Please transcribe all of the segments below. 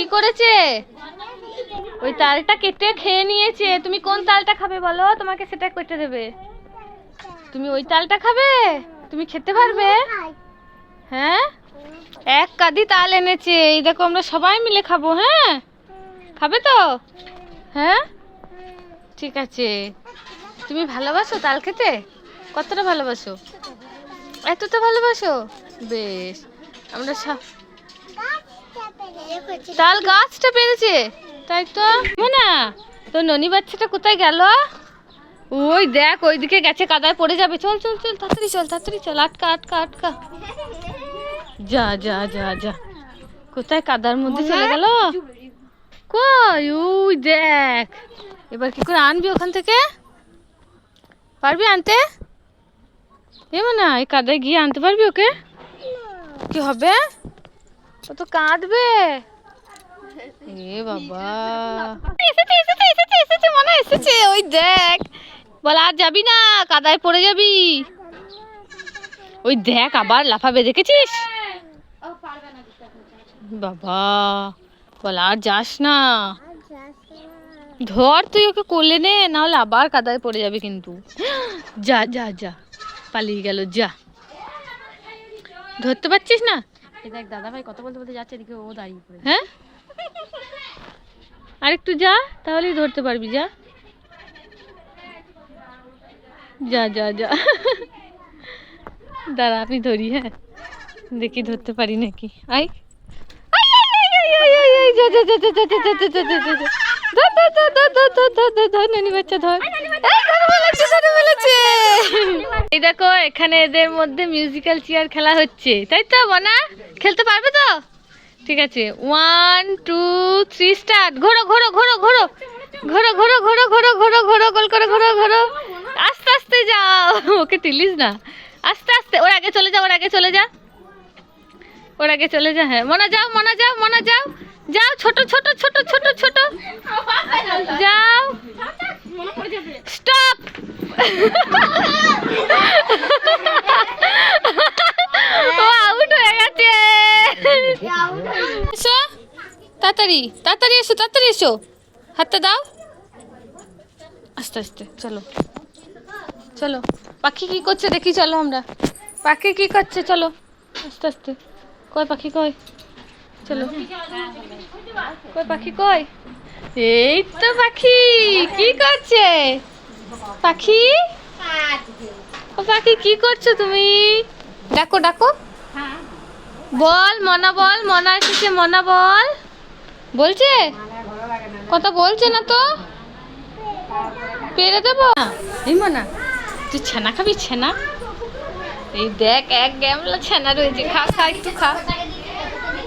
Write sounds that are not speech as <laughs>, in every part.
কি করেছে? ওই তালটা কেটে খেয়ে নিয়েছে। তুমি কোন তালটা খাবে বলো? তোমাকে সেটা কেটে দেবে। তুমি ওই তালটা খাবে? তুমি খেতে পারবে? হ্যাঁ? এক কাদি তাল এনেছে। এই দেখো আমরা সবাই মিলে খাব হ্যাঁ? খাবে তো? হ্যাঁ? ঠিক আছে। তুমি ভালোবাসো তাল খেতে? কতটা ভালোবাসো? এতটা ভালোবাসো? বেশ। আমরা সব তাল গাছটা পেরেছে তাই তো? না তো ননি বাচ্চাটা কোথায় গেল? ওই দেখ, ওইদিকে গেছে, কাদায় পড়ে যাবে। চল চল চল, তাড়াতাড়ি চল তাড়াতাড়ি চল, আটকা আটকা আটকা। যা যা যা যা। কোথায় কাদার মধ্যে চলে গেল? কই? ওই দেখ। এবার কি করে আনবি ওখান থেকে? পারবি আনতে? এমন না এই কাদায় গিয়ে আনতে পারবি ওকে? কি হবে? ও তো কাঁদবে। এ বাবা। এসেছে এসেছে এসেছে এসেছে মনে এসেছে। ওই দেখ বল আর যাবি না কাদায় পড়ে যাবি। ওই দেখ আবার লাফাবে দেখেছিস? বাবা বল আর যাস না। ধর তুই ওকে কোলে নে নাহলে আবার কাদায় পড়ে যাবে কিন্তু। যা যা যা পালিয়ে গেল যা। ধরতে পারছিস না? এই দেখ দাদা ভাই কথা বলতে বলতে যাচ্ছে এদিকে ও দাঁড়িয়ে পড়ে হ্যাঁ আর একটু যা তাহলেই ধরতে পারবি যা যা যা যা দাঁড়া আমি ধরি হ্যাঁ দেখি ধরতে পারি নাকি আই ধর, ধর, ধর, ধর, ধর, ধর, ধর, ধর, নানি বাচ্চা ধর এই, ধরে ফেলেছে, ধরে ফেলেছে। এই দেখো এখানে এদের মধ্যে মিউজিক্যাল চেয়ার খেলা হচ্ছে। তাই তো মনা খেলতে পারবে তো? ঠিক আছে। ওয়ান টু থ্রি স্টার্ট ঘোরো ঘোরো ঘোরো ঘোরো। ঘোরো ঘোরো ঘোরো ঘোরো ঘোরো ঘোরো গোল করে ঘোরো ঘোরো। আস্তে আস্তে যাও। ওকে টিলিস না। আস্তে আস্তে। ওর আগে চলে যা ওর আগে চলে যা। ওর আগে চলে যা হ্যাঁ। মনা যাও মনা যাও মনা যাও। যাও ছোট ছোট ছোট ছোট ছোট। যাও। স্টপ <laughs> ও আউট হয়ে গেছে এসো তাড়াতাড়ি তাড়াতাড়ি এসো তাড়াতাড়ি এসো। হাতটা দাও। আস্তে আস্তে, চলো। চলো। পাখি কি করছে দেখি, চলো আমরা। পাখি কি করছে, চলো। আস্তে আস্তে। কয় পাখি কয় চলো। কয় পাখি কয় এই তো পাখি, কি করছে? পাখি? ও পাখি, কি করছ তুমি? ডাকো ডাকো। বল, মনা বল, মনা এসেছে, মনা বল। বলছে? কথা বলছে না তো? পেরে দেবো? মনা তুই ছানা খাবি, ছানা? এই দেখ, এক গ্যামলা ছানা রয়েছে। খা খা, একটু খা।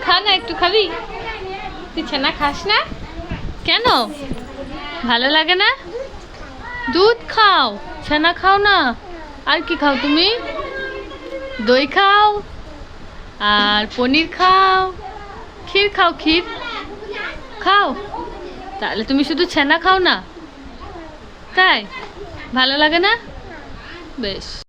খা না, একটু খাবি? তুই ছানা খাস না? কেন? ভালো লাগে না? দুধ খাও, ছানা খাও না। আর কি খাও তুমি? দই খাও, আর পনির খাও। ক্ষীর খাও, ক্ষীর। খাও? তাহলে তুমি শুধু ছানা খাও না? তাই? ভালো লাগে না? বেশ।